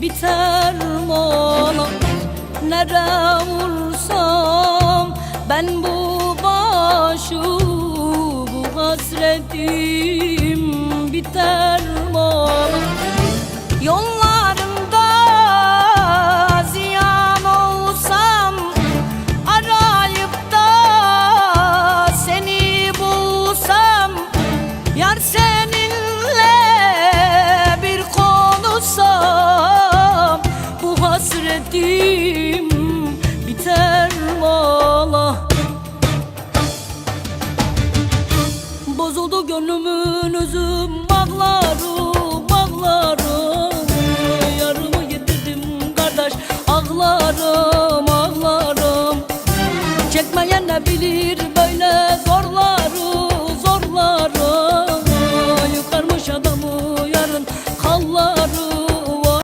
biter mola Nere vursam? Ben bu başı Bu hasretim biter hasretim biter valla. Bozuldu gönlümün özüm ağlarım ağlarım Yarımı yedirdim kardeş ağlarım ağlarım. Çekmeyen ne bilir